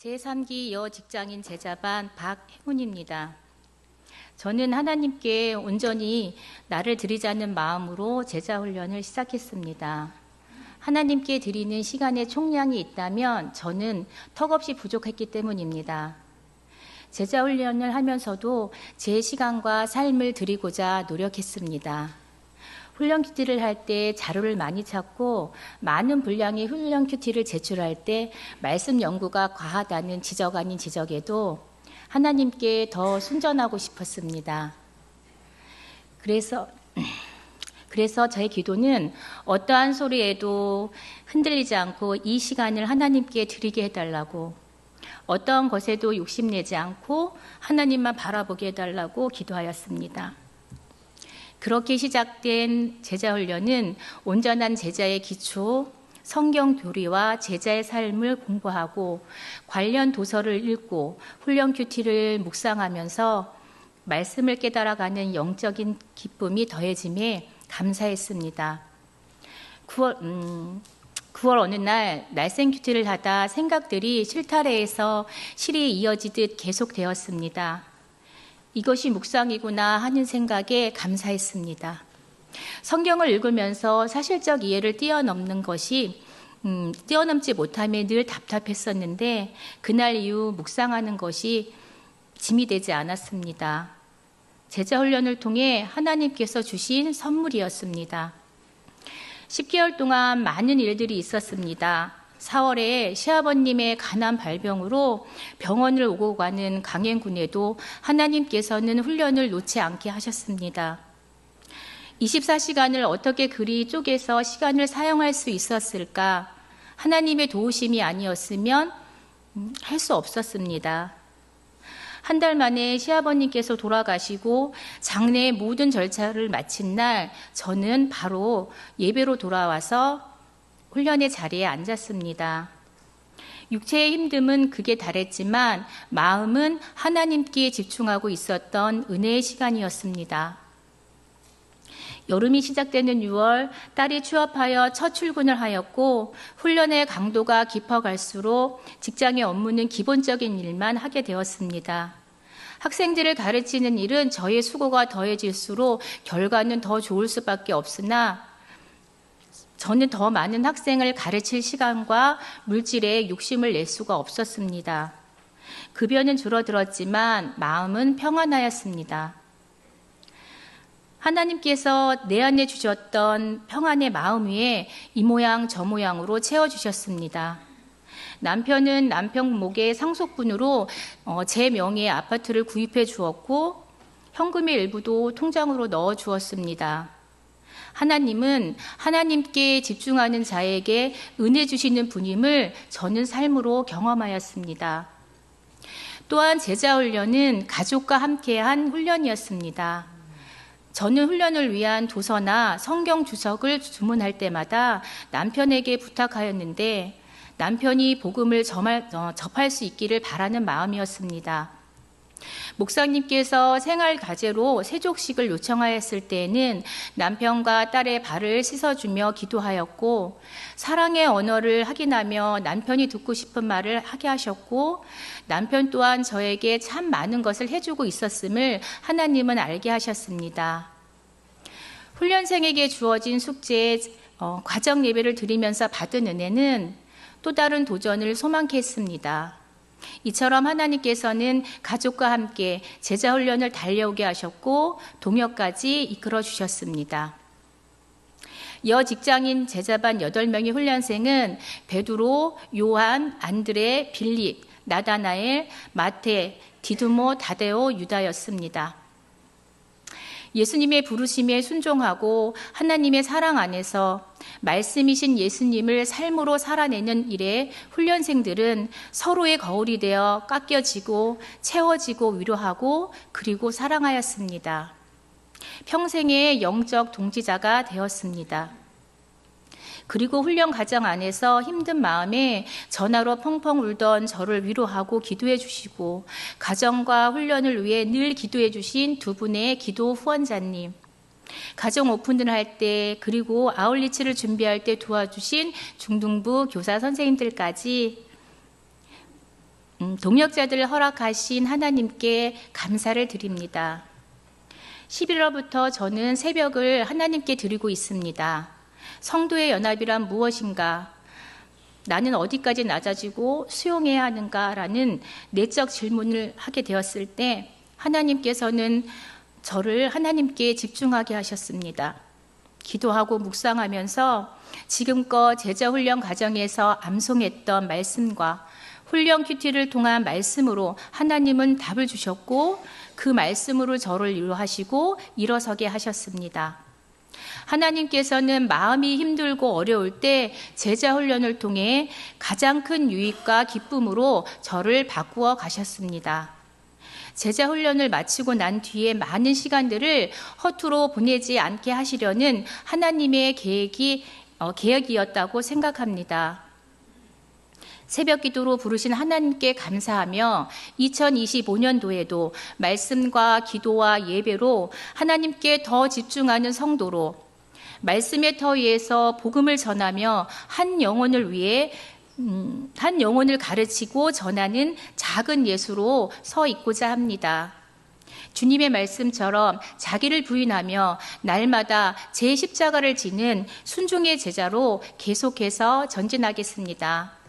제3기 여 직장인 제자반 박혜문입니다. 저는 하나님께 온전히 나를 드리자는 마음으로 제자 훈련을 시작했습니다. 하나님께 드리는 시간의 총량이 있다면 저는 턱없이 부족했기 때문입니다. 제자 훈련을 하면서도 제 시간과 삶을 드리고자 노력했습니다. 훈련 큐티를 할 때 자료를 많이 찾고 많은 분량의 훈련 큐티를 제출할 때 말씀 연구가 과하다는 지적 아닌 지적에도 하나님께 더 순전하고 싶었습니다. 그래서 그래서 저의 기도는 어떠한 소리에도 흔들리지 않고 이 시간을 하나님께 드리게 해달라고 어떠한 것에도 욕심내지 않고 하나님만 바라보게 해달라고 기도하였습니다. 그렇게 시작된 제자 훈련은 온전한 제자의 기초, 성경 교리와 제자의 삶을 공부하고 관련 도서를 읽고 훈련 큐티를 묵상하면서 말씀을 깨달아가는 영적인 기쁨이 더해짐에 감사했습니다. 9월, 음, 9월 어느 날 날생 큐티를 하다 생각들이 실타래에서 실이 이어지듯 계속되었습니다. 이것이 묵상이구나 하는 생각에 감사했습니다. 성경을 읽으면서 사실적 이해를 뛰어넘는 것이 음, 뛰어넘지 못함에 늘 답답했었는데 그날 이후 묵상하는 것이 짐이 되지 않았습니다. 제자 훈련을 통해 하나님께서 주신 선물이었습니다. 10개월 동안 많은 일들이 있었습니다. 4월에 시아버님의 가난 발병으로 병원을 오고 가는 강행군에도 하나님께서는 훈련을 놓지 않게 하셨습니다. 24시간을 어떻게 그리 쪼개서 시간을 사용할 수 있었을까? 하나님의 도우심이 아니었으면 음, 할수 없었습니다. 한 달 만에 시아버님께서 돌아가시고 장례의 모든 절차를 마친 날 저는 바로 예배로 돌아와서 훈련의 자리에 앉았습니다. 육체의 힘듦은 극에 달했지만 마음은 하나님께 집중하고 있었던 은혜의 시간이었습니다. 여름이 시작되는 6월 딸이 취업하여 첫 출근을 하였고 훈련의 강도가 깊어갈수록 직장의 업무는 기본적인 일만 하게 되었습니다. 학생들을 가르치는 일은 저의 수고가 더해질수록 결과는 더 좋을 수밖에 없으나 저는 더 많은 학생을 가르칠 시간과 물질에 욕심을 낼 수가 없었습니다. 급여는 줄어들었지만 마음은 평안하였습니다. 하나님께서 내 안에 주셨던 평안의 마음 위에 이 모양 저 모양으로 채워주셨습니다. 남편은 남편 목의 상속분으로 어, 제 명의의 아파트를 구입해 주었고 현금의 일부도 통장으로 넣어 주었습니다. 하나님은 하나님께 집중하는 자에게 은혜 주시는 분임을 저는 삶으로 경험하였습니다. 또한 제자 훈련은 가족과 함께한 훈련이었습니다. 저는 훈련을 위한 도서나 성경 주석을 주문할 때마다 남편에게 부탁하였는데 남편이 복음을 어, 접할 수 있기를 바라는 마음이었습니다. 목사님께서 생활 과제로 세족식을 요청하였을 때에는 남편과 딸의 발을 씻어주며 기도하였고 사랑의 언어를 확인하며 남편이 듣고 싶은 말을 하게 하셨고 남편 또한 저에게 참 많은 것을 해주고 있었음을 하나님은 알게 하셨습니다. 훈련생에게 주어진 숙제 어, 과정 예배를 드리면서 받은 은혜는 또 다른 도전을 소망케 했습니다. 이처럼 하나님께서는 가족과 함께 제자 훈련을 달려오게 하셨고 동역까지 이끌어 주셨습니다. 여 직장인 제자반 8명의 훈련생은 베드로, 요한, 안드레, 빌립, 나다나엘, 마테, 디두모, 다데오, 유다였습니다. 예수님의 부르심에 순종하고 하나님의 사랑 안에서 말씀이신 예수님을 삶으로 살아내는 일에 훈련생들은 서로의 거울이 되어 깎여지고 채워지고 위로하고 그리고 사랑하였습니다. 평생의 영적 동지자가 되었습니다. 그리고 훈련 과정 안에서 힘든 마음에 전화로 펑펑 울던 저를 위로하고 기도해 주시고 가정과 훈련을 위해 늘 기도해 주신 두 분의 기도 후원자님 가정 오픈을 할 때 그리고 아울리치를 준비할 때 도와주신 중등부 교사 선생님들까지 동역자들을 허락하신 하나님께 감사를 드립니다. 11월부터 저는 새벽을 하나님께 드리고 있습니다. 성도의 연합이란 무엇인가? 나는 어디까지 낮아지고 수용해야 하는가라는 내적 질문을 하게 되었을 때 하나님께서는 저를 하나님께 집중하게 하셨습니다. 기도하고 묵상하면서 지금껏 제자훈련 과정에서 암송했던 말씀과 훈련 큐티를 통한 말씀으로 하나님은 답을 주셨고 그 말씀으로 저를 위로하시고 일어서게 하셨습니다. 하나님께서는 마음이 힘들고 어려울 때 제자 훈련을 통해 가장 큰 유익과 기쁨으로 저를 바꾸어 가셨습니다. 제자 훈련을 마치고 난 뒤에 많은 시간들을 허투루 보내지 않게 하시려는 하나님의 계획이 어, 계획이었다고 생각합니다. 새벽 기도로 부르신 하나님께 감사하며 2025년도에도 말씀과 기도와 예배로 하나님께 더 집중하는 성도로 말씀의 터 위에서 복음을 전하며 한 영혼을 위해 음, 한 영혼을 가르치고 전하는 작은 예수로 서 있고자 합니다. 주님의 말씀처럼 자기를 부인하며 날마다 제 십자가를 지는 순종의 제자로 계속해서 전진하겠습니다.